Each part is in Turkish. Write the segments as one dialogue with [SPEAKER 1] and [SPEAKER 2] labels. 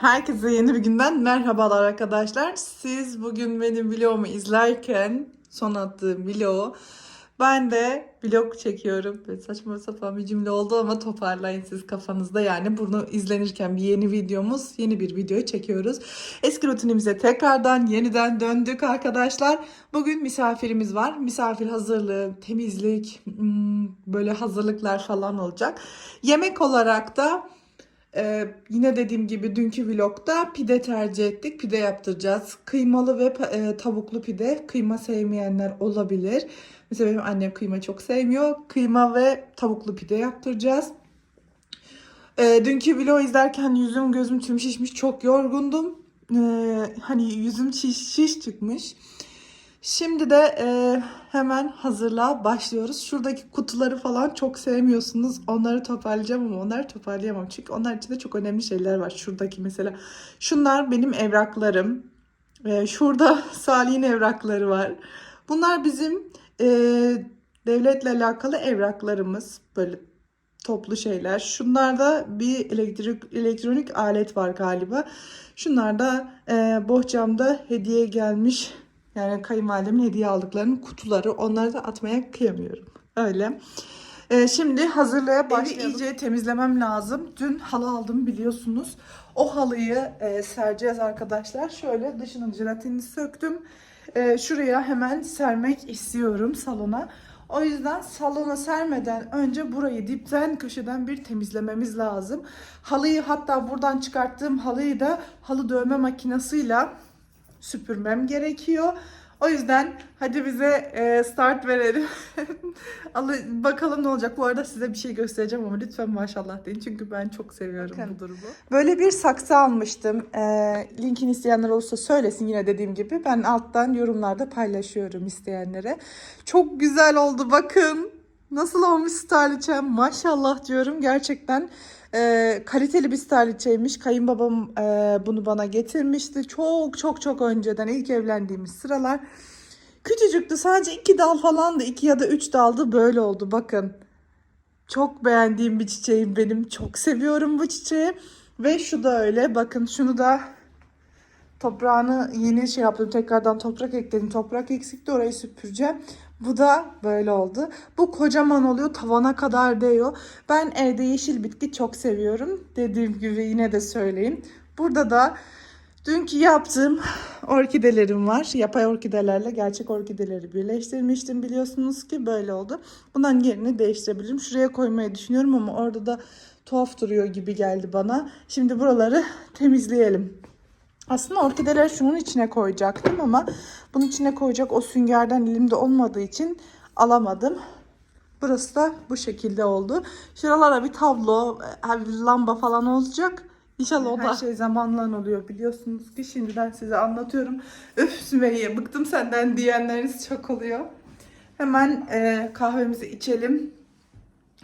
[SPEAKER 1] Herkese yeni bir günden merhabalar arkadaşlar. Siz bugün benim vlogumu izlerken son attığım vlogu ben de vlog çekiyorum. Böyle saçma sapan bir cümle oldu ama toparlayın siz kafanızda. Yani bunu izlenirken bir yeni videomuz, yeni bir video çekiyoruz. Eski rutinimize tekrardan yeniden döndük arkadaşlar. Bugün misafirimiz var. Misafir hazırlığı, temizlik, hmm, böyle hazırlıklar falan olacak. Yemek olarak da ee, yine dediğim gibi dünkü vlogda pide tercih ettik. Pide yaptıracağız. Kıymalı ve e, tavuklu pide. Kıyma sevmeyenler olabilir. Mesela benim annem kıyma çok sevmiyor. Kıyma ve tavuklu pide yaptıracağız. Ee, dünkü vlog izlerken yüzüm gözüm tüm şişmiş. Çok yorgundum. Ee, hani yüzüm şiş, şiş çıkmış. Şimdi de e, hemen hazırlığa başlıyoruz. Şuradaki kutuları falan çok sevmiyorsunuz. Onları toparlayacağım ama onları toparlayamam. Çünkü onlar içinde çok önemli şeyler var. Şuradaki mesela. Şunlar benim evraklarım. E, şurada Salih'in evrakları var. Bunlar bizim e, devletle alakalı evraklarımız. Böyle toplu şeyler. Şunlarda bir elektrik elektronik alet var galiba. Şunlar da e, bohçamda hediye gelmiş yani kayınvalidemin hediye aldıklarının kutuları. Onları da atmaya kıyamıyorum. Öyle. Ee, şimdi hazırlığa başlayalım. Evi iyice temizlemem lazım. Dün halı aldım biliyorsunuz. O halıyı e, sereceğiz arkadaşlar. Şöyle dışının jelatinini söktüm. E, şuraya hemen sermek istiyorum salona. O yüzden salona sermeden önce burayı dipten köşeden bir temizlememiz lazım. Halıyı hatta buradan çıkarttığım halıyı da halı dövme makinesiyle süpürmem gerekiyor. O yüzden hadi bize e, start verelim. Alı- Bakalım ne olacak. Bu arada size bir şey göstereceğim ama lütfen maşallah deyin. Çünkü ben çok seviyorum
[SPEAKER 2] Bakın.
[SPEAKER 1] bu durumu. Böyle bir saksı almıştım. E, linkini isteyenler olursa söylesin yine dediğim gibi. Ben alttan yorumlarda paylaşıyorum isteyenlere. Çok güzel oldu bakın. Nasıl olmuş starliçem maşallah diyorum. Gerçekten e, kaliteli bir starliçeymiş. Kayınbabam e, bunu bana getirmişti. Çok çok çok önceden ilk evlendiğimiz sıralar. Küçücüktü sadece iki dal falandı. iki ya da üç daldı böyle oldu bakın. Çok beğendiğim bir çiçeğim benim. Çok seviyorum bu çiçeği. Ve şu da öyle. Bakın şunu da toprağını yeni şey yaptım. Tekrardan toprak ekledim. Toprak eksikti orayı süpüreceğim. Bu da böyle oldu. Bu kocaman oluyor. Tavana kadar değiyor. Ben evde yeşil bitki çok seviyorum. Dediğim gibi yine de söyleyeyim. Burada da dünkü yaptığım orkidelerim var. Yapay orkidelerle gerçek orkideleri birleştirmiştim biliyorsunuz ki böyle oldu. Bundan yerini değiştirebilirim. Şuraya koymayı düşünüyorum ama orada da tuhaf duruyor gibi geldi bana. Şimdi buraları temizleyelim. Aslında orkideleri şunun içine koyacaktım ama bunun içine koyacak o süngerden elimde olmadığı için alamadım. Burası da bu şekilde oldu. Şuralara bir tablo, e, bir lamba falan olacak. İnşallah o da her şey zamanla oluyor biliyorsunuz ki şimdiden size anlatıyorum. Öf Sümeyye bıktım senden diyenleriniz çok oluyor. Hemen e, kahvemizi içelim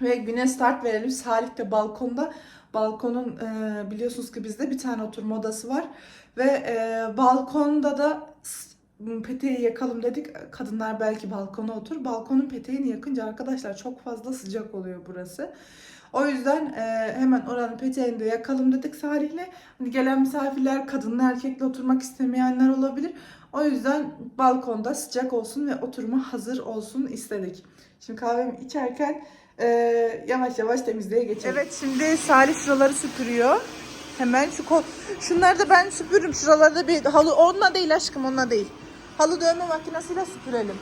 [SPEAKER 1] ve güne start verelim. Salih de balkonda. Balkonun e, biliyorsunuz ki bizde bir tane oturma odası var. Ve e, balkonda da s- peteği yakalım dedik. Kadınlar belki balkona otur. Balkonun peteğini yakınca arkadaşlar çok fazla sıcak oluyor burası. O yüzden e, hemen oranın peteğini de yakalım dedik Salih'le. Hani gelen misafirler kadınla erkekle oturmak istemeyenler olabilir. O yüzden balkonda sıcak olsun ve oturma hazır olsun istedik. Şimdi kahvemi içerken e, yavaş yavaş temizliğe geçelim. Evet şimdi Salih şuraları süpürüyor. Hemen şu kol... Şunları da ben süpürürüm. Şuralarda bir halı... Onunla değil aşkım onunla değil. Halı dövme makinesiyle süpürelim.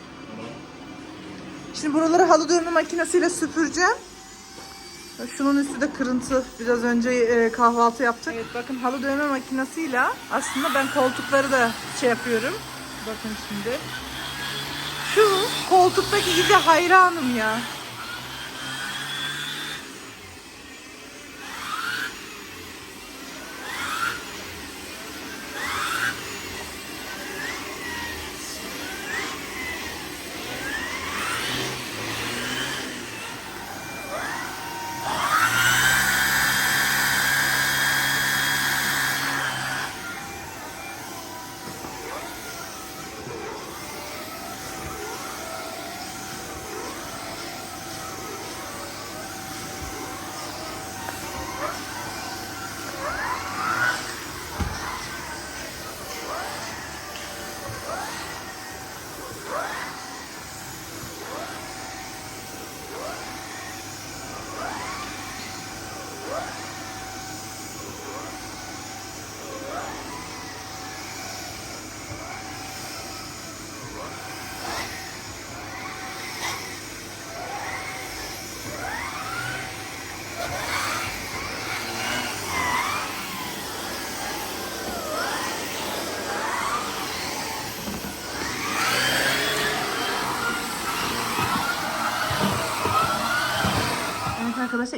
[SPEAKER 1] Şimdi buraları halı dövme makinesiyle süpüreceğim. Şunun üstü de kırıntı. Biraz önce e, kahvaltı yaptık. Evet bakın halı dövme makinesiyle aslında ben koltukları da şey yapıyorum. Bakın şimdi. Şu koltuktaki gibi hayranım ya.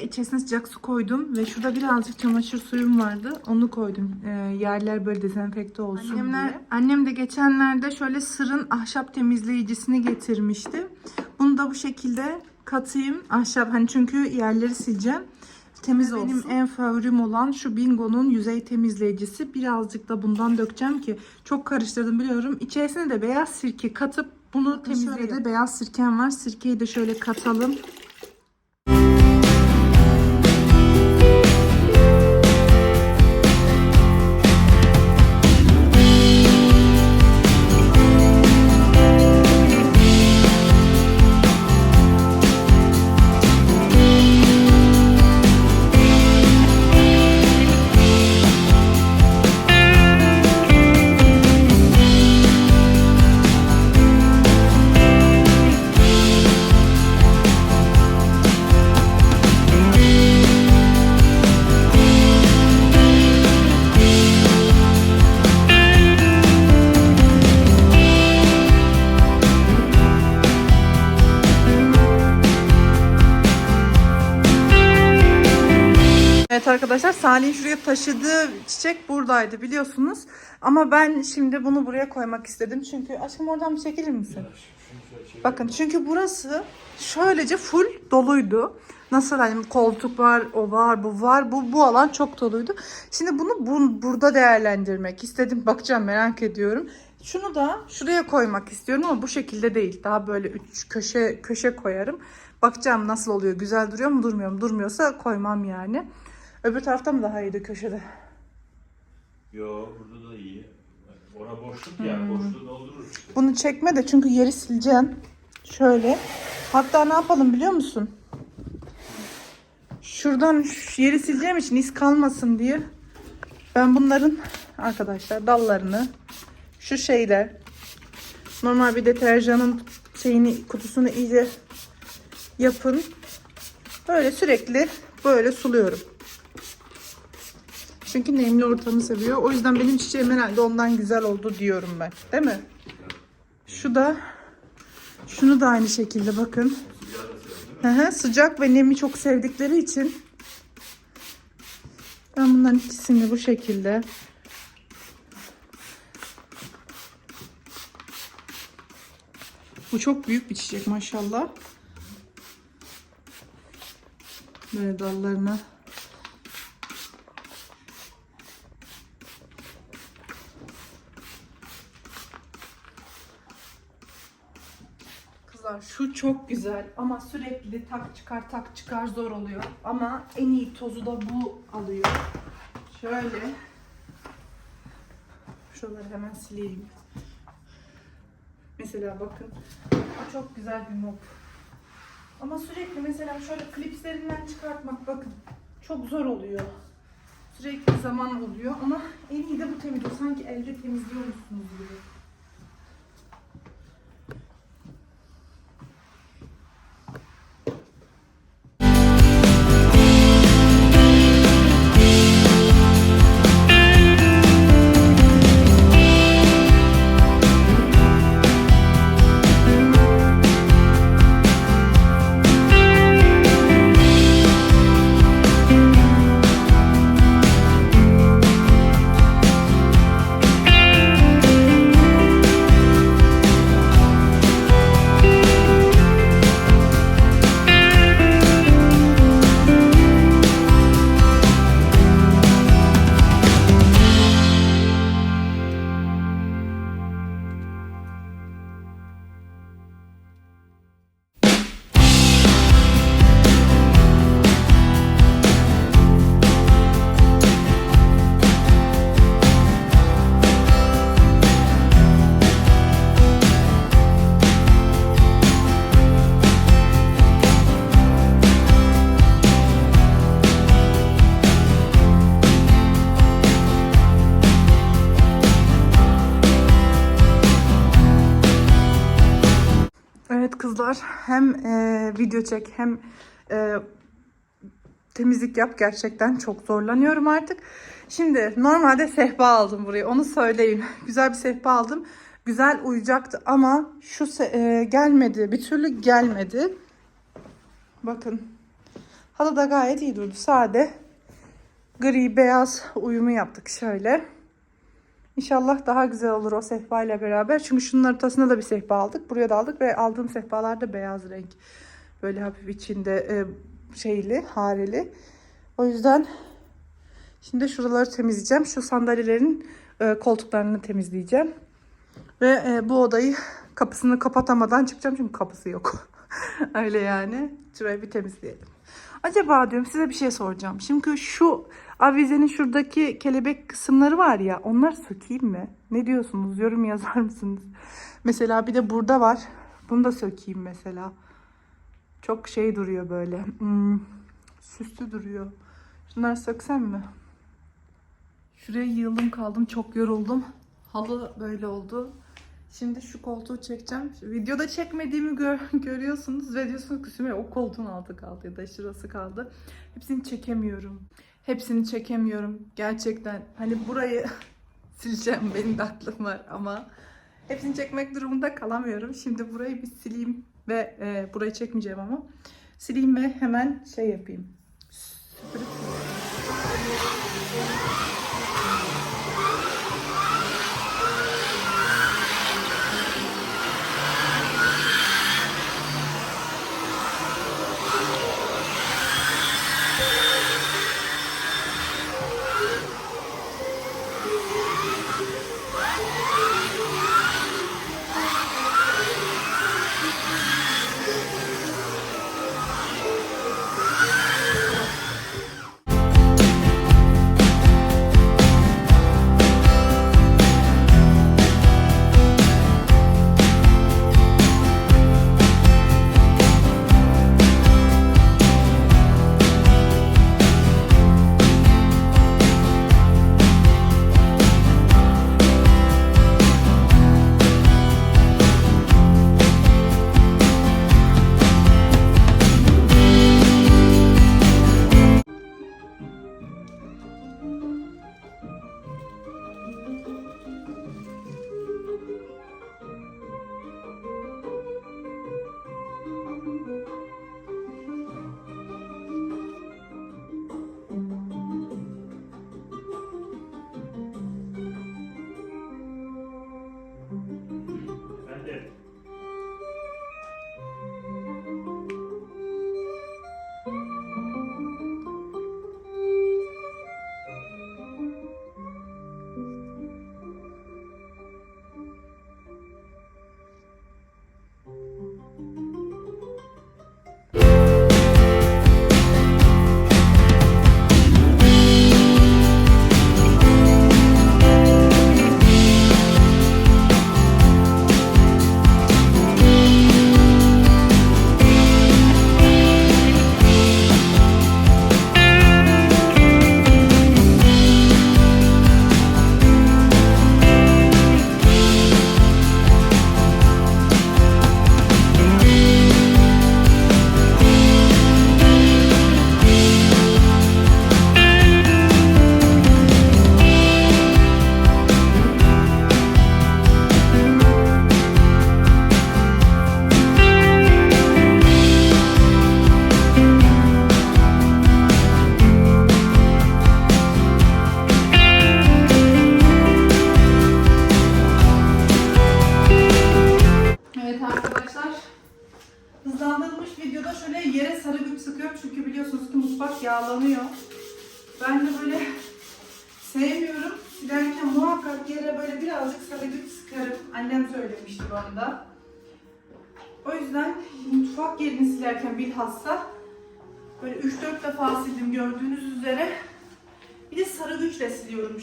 [SPEAKER 1] İçerisine sıcak su koydum ve şurada birazcık çamaşır suyum vardı. Onu koydum. Ee, yerler böyle dezenfekte olsun
[SPEAKER 2] Annemler-
[SPEAKER 1] diye. Annem de geçenlerde şöyle sırın ahşap temizleyicisini getirmişti. Bunu da bu şekilde katayım. Ahşap hani çünkü yerleri sileceğim. Temiz olsun. Benim en favorim olan şu Bingo'nun yüzey temizleyicisi. Birazcık da bundan dökeceğim ki çok karıştırdım biliyorum. İçerisine de beyaz sirke katıp bunu temizledi. Beyaz sirkem var. Sirkeyi de şöyle katalım. Evet arkadaşlar Salih'in şuraya taşıdığı çiçek buradaydı biliyorsunuz. Ama ben şimdi bunu buraya koymak istedim. Çünkü aşkım oradan bir çekilir misin? Bakın çünkü burası şöylece full doluydu. Nasıl hani koltuk var, o var, bu var. Bu bu alan çok doluydu. Şimdi bunu bu, burada değerlendirmek istedim. Bakacağım merak ediyorum. Şunu da şuraya koymak istiyorum ama bu şekilde değil. Daha böyle üç köşe köşe koyarım. Bakacağım nasıl oluyor. Güzel duruyor mu, durmuyor mu? Durmuyorsa koymam yani. Öbür tarafta mı daha iyiydi köşede?
[SPEAKER 3] Yo burada da iyi. Ona boşluk yani boşluğu doldurur.
[SPEAKER 1] Bunu çekme de çünkü yeri sileceğim. Şöyle. Hatta ne yapalım biliyor musun? Şuradan şu yeri sileceğim için iz kalmasın diye ben bunların arkadaşlar dallarını şu şeyle normal bir deterjanın şeyini kutusunu iyice yapın. Böyle sürekli böyle suluyorum. Çünkü nemli ortamı seviyor. O yüzden benim çiçeğim herhalde ondan güzel oldu diyorum ben. Değil mi? Şu da şunu da aynı şekilde bakın. Hı sıcak ve nemi çok sevdikleri için ben bunların ikisini bu şekilde Bu çok büyük bir çiçek maşallah. Böyle dallarına şu çok güzel ama sürekli tak çıkar tak çıkar zor oluyor. Ama en iyi tozu da bu alıyor. Şöyle. Şuraları hemen sileyim. Mesela bakın. Bu çok güzel bir mop. Ama sürekli mesela şöyle klipslerinden çıkartmak bakın. Çok zor oluyor. Sürekli zaman oluyor ama en iyi de bu temizliyor. Sanki elde temizliyormuşsunuz gibi. Kızlar hem e, video çek hem e, temizlik yap gerçekten çok zorlanıyorum artık. Şimdi normalde sehpa aldım buraya onu söyleyeyim. Güzel bir sehpa aldım. Güzel uyuyacaktı ama şu e, gelmedi bir türlü gelmedi. Bakın Halı da gayet iyi durdu. Sade gri beyaz uyumu yaptık şöyle. İnşallah daha güzel olur o sehpa ile beraber. Çünkü şunun ortasına da bir sehpa aldık. Buraya da aldık ve aldığım sehpalar da beyaz renk. Böyle hafif içinde e, şeyli, hareli. O yüzden şimdi şuraları temizleyeceğim. Şu sandalyelerin e, koltuklarını temizleyeceğim. Ve e, bu odayı kapısını kapatamadan çıkacağım çünkü kapısı yok. Öyle yani. Şurayı bir temizleyelim. Acaba diyorum size bir şey soracağım. Şimdi şu avizenin şuradaki kelebek kısımları var ya onlar sökeyim mi? Ne diyorsunuz? Yorum yazar mısınız? Mesela bir de burada var. Bunu da sökeyim mesela. Çok şey duruyor böyle. Hmm, süslü duruyor. Şunları söksem mi? Şuraya yığıldım kaldım. Çok yoruldum. Halı böyle oldu. Şimdi şu koltuğu çekeceğim. Videoda çekmediğimi gör, görüyorsunuz ve diyorsunuz ki o koltuğun altı kaldı ya da şurası kaldı. Hepsini çekemiyorum. Hepsini çekemiyorum. Gerçekten hani burayı sileceğim benim de aklım var ama hepsini çekmek durumunda kalamıyorum. Şimdi burayı bir sileyim ve e, burayı çekmeyeceğim ama sileyim ve hemen şey yapayım. Süpürüp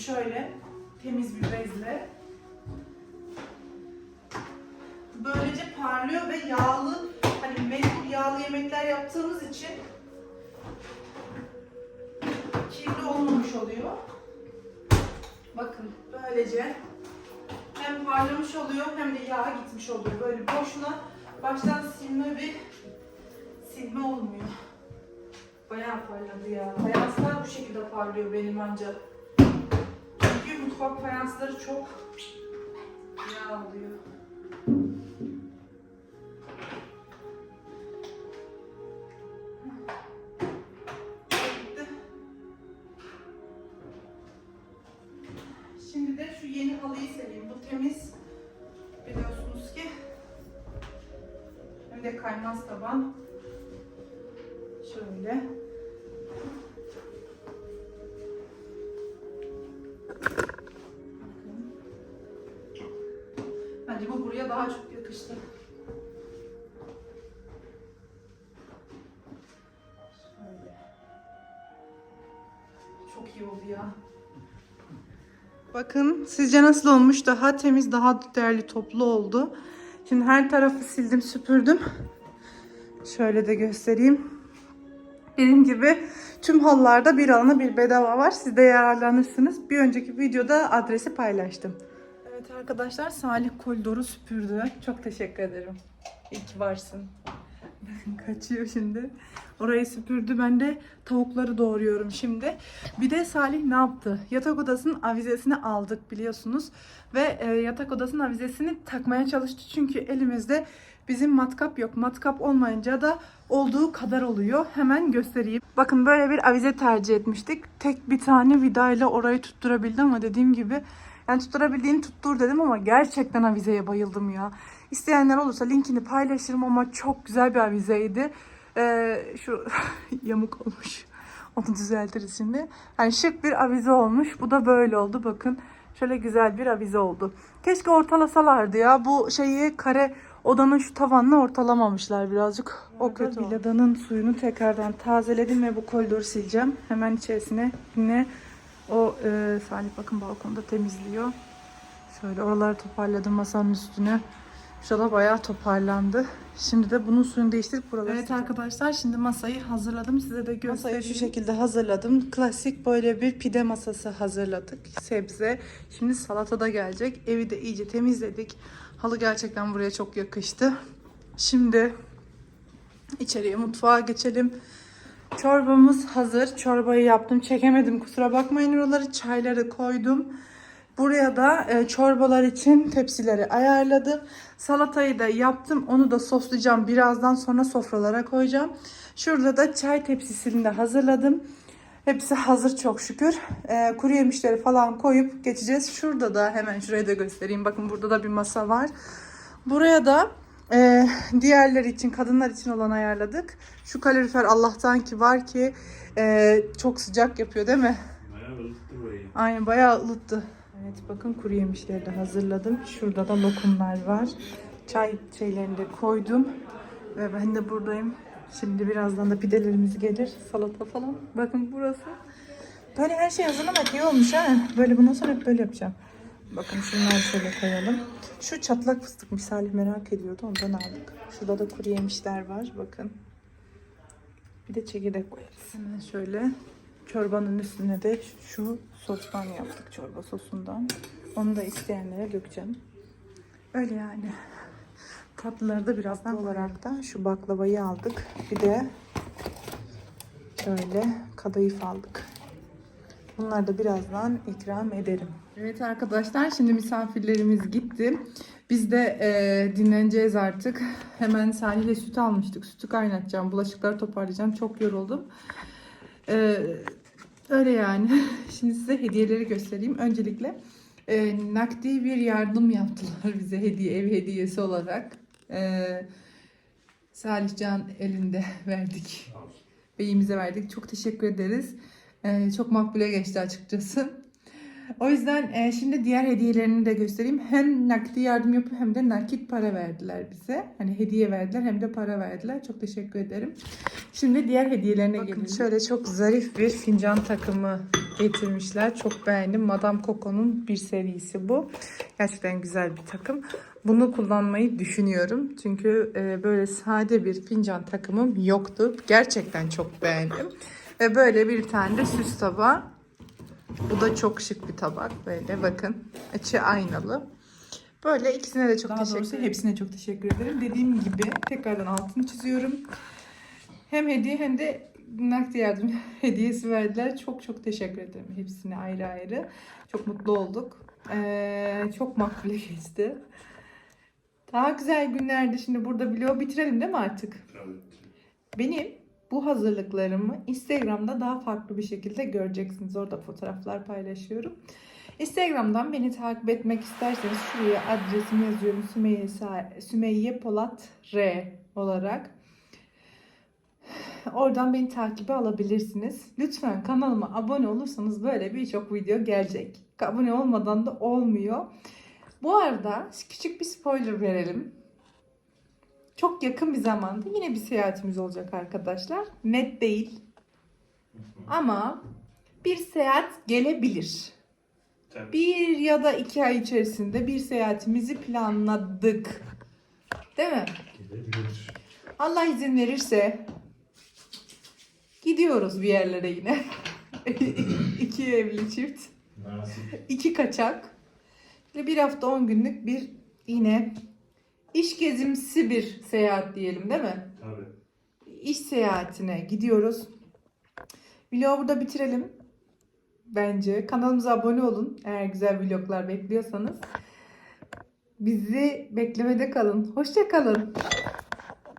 [SPEAKER 1] şöyle temiz bir bezle. böylece parlıyor ve yağlı hani mecbur yağlı yemekler yaptığımız için kirli olmamış oluyor. Bakın böylece hem parlamış oluyor hem de yağ gitmiş oluyor. Böyle boşuna baştan silme bir silme olmuyor. Bayağı parladı ya. Fayanslar bu şekilde parlıyor benim ancak mutfak fayansları çok yağlıyor. Şimdi de şu yeni halıyı seveyim. Bu temiz. Biliyorsunuz ki. Hem de kaymaz taban. Şöyle. Sizce nasıl olmuş? Daha temiz, daha değerli toplu oldu. Şimdi her tarafı sildim, süpürdüm. Şöyle de göstereyim. Dediğim gibi tüm halılarda bir alana bir bedava var. Siz de yararlanırsınız. Bir önceki videoda adresi paylaştım. Evet arkadaşlar Salih koridoru süpürdü. Çok teşekkür ederim. İyi ki varsın. Kaçıyor şimdi. Orayı süpürdü. Ben de tavukları doğruyorum şimdi. Bir de Salih ne yaptı? Yatak odasının avizesini aldık biliyorsunuz. Ve e, yatak odasının avizesini takmaya çalıştı. Çünkü elimizde bizim matkap yok. Matkap olmayınca da olduğu kadar oluyor. Hemen göstereyim. Bakın böyle bir avize tercih etmiştik. Tek bir tane vidayla orayı tutturabildi ama dediğim gibi yani tutturabildiğini tuttur dedim ama gerçekten avizeye bayıldım ya. İsteyenler olursa linkini paylaşırım ama çok güzel bir avizeydi. Ee, şu yamuk olmuş. Onu düzeltiriz şimdi. Yani şık bir avize olmuş. Bu da böyle oldu. Bakın şöyle güzel bir avize oldu. Keşke ortalasalardı ya. Bu şeyi kare odanın şu tavanını ortalamamışlar birazcık. O kötü. Villadanın suyunu tekrardan tazeledim ve bu koridoru sileceğim. Hemen içerisine yine o e, Salih bakın balkonda temizliyor. Şöyle oraları toparladım masanın üstüne. Şurada bayağı toparlandı. Şimdi de bunun suyunu değiştirip buraları Evet arkadaşlar şimdi masayı hazırladım. Size de göstereyim. Masayı şu şekilde hazırladım. Klasik böyle bir pide masası hazırladık. Sebze. Şimdi salata da gelecek. Evi de iyice temizledik. Halı gerçekten buraya çok yakıştı. Şimdi içeriye mutfağa geçelim. Çorbamız hazır. Çorbayı yaptım. Çekemedim kusura bakmayın oraları. Çayları koydum. Buraya da e, çorbalar için tepsileri ayarladım. Salatayı da yaptım. Onu da soslayacağım. Birazdan sonra sofralara koyacağım. Şurada da çay tepsisini de hazırladım. Hepsi hazır çok şükür. E, kuru yemişleri falan koyup geçeceğiz. Şurada da hemen şurayı da göstereyim. Bakın burada da bir masa var. Buraya da e, diğerleri için, kadınlar için olan ayarladık. Şu kalorifer Allah'tan ki var ki e, çok sıcak yapıyor değil mi?
[SPEAKER 3] Bayağı ılıttı burayı.
[SPEAKER 1] Aynen bayağı ılıttı. Evet bakın kuru yemişleri de hazırladım. Şurada da lokumlar var. Çay şeylerini de koydum. Ve ben de buradayım. Şimdi birazdan da pidelerimiz gelir. Salata falan. Bakın burası. Böyle her şey hazırlamak iyi olmuş ha. Böyle bundan sonra hep böyle yapacağım. Bakın şunları şöyle koyalım. Şu çatlak fıstık misali merak ediyordu. Ondan aldık. Şurada da kuru yemişler var. Bakın. Bir de çekirdek koyarız. Hemen şöyle çorbanın üstüne de şu sostan yaptık. Çorba sosundan. Onu da isteyenlere dökeceğim. Öyle yani. Tatlıları da birazdan olarak da şu baklavayı aldık. Bir de şöyle kadayıf aldık. Bunları da birazdan ikram ederim. Evet arkadaşlar şimdi misafirlerimiz gitti. Biz de e, dinleneceğiz artık. Hemen Salih'le süt almıştık. Sütü kaynatacağım. Bulaşıkları toparlayacağım. Çok yoruldum. E, öyle yani. Şimdi size hediyeleri göstereyim. Öncelikle e, nakdi bir yardım yaptılar bize hediye ev hediyesi olarak. E, Salihcan elinde verdik. Beyimize verdik. Çok teşekkür ederiz. Ee, çok makbule geçti açıkçası. O yüzden e, şimdi diğer hediyelerini de göstereyim. Hem nakdi yardım yapıp hem de nakit para verdiler bize. Hani hediye verdiler hem de para verdiler. Çok teşekkür ederim. Şimdi diğer hediyelerine gelelim. Şöyle çok zarif bir fincan takımı getirmişler. Çok beğendim. Madame Coco'nun bir serisi bu. Gerçekten güzel bir takım. Bunu kullanmayı düşünüyorum. Çünkü e, böyle sade bir fincan takımım yoktu. Gerçekten çok beğendim. Ve böyle bir tane de süs tabağı. Bu da çok şık bir tabak. Böyle bakın. Açı aynalı. Böyle ikisine de çok
[SPEAKER 2] Daha
[SPEAKER 1] teşekkür
[SPEAKER 2] doğrusu
[SPEAKER 1] ederim.
[SPEAKER 2] hepsine çok teşekkür ederim. Dediğim gibi tekrardan altını çiziyorum. Hem hediye hem de nakdi yardım hediyesi verdiler. Çok çok teşekkür ederim hepsine ayrı ayrı. Çok mutlu olduk. Ee, çok makbule geçti. Daha güzel günlerde şimdi burada vlogu bitirelim değil mi artık? Benim bu hazırlıklarımı Instagram'da daha farklı bir şekilde göreceksiniz. Orada fotoğraflar paylaşıyorum.
[SPEAKER 1] Instagram'dan beni takip etmek isterseniz şuraya adresimi yazıyorum. Sümeyye, Sümeyye Polat R olarak. Oradan beni takibe alabilirsiniz. Lütfen kanalıma abone olursanız böyle birçok video gelecek. Abone olmadan da olmuyor. Bu arada küçük bir spoiler verelim. Çok yakın bir zamanda yine bir seyahatimiz olacak arkadaşlar. Net değil. Ama bir seyahat gelebilir.
[SPEAKER 3] Tabii.
[SPEAKER 1] Bir ya da iki ay içerisinde bir seyahatimizi planladık. Değil mi?
[SPEAKER 3] Gelebilir.
[SPEAKER 1] Allah izin verirse gidiyoruz bir yerlere yine. iki evli çift.
[SPEAKER 3] Nasip.
[SPEAKER 1] iki kaçak bir hafta 10 günlük bir yine iş gezimsi bir seyahat diyelim değil mi?
[SPEAKER 3] Tabii.
[SPEAKER 1] İş seyahatine gidiyoruz. Vlogu burada bitirelim. Bence kanalımıza abone olun eğer güzel vloglar bekliyorsanız. Bizi beklemede kalın. Hoşça kalın.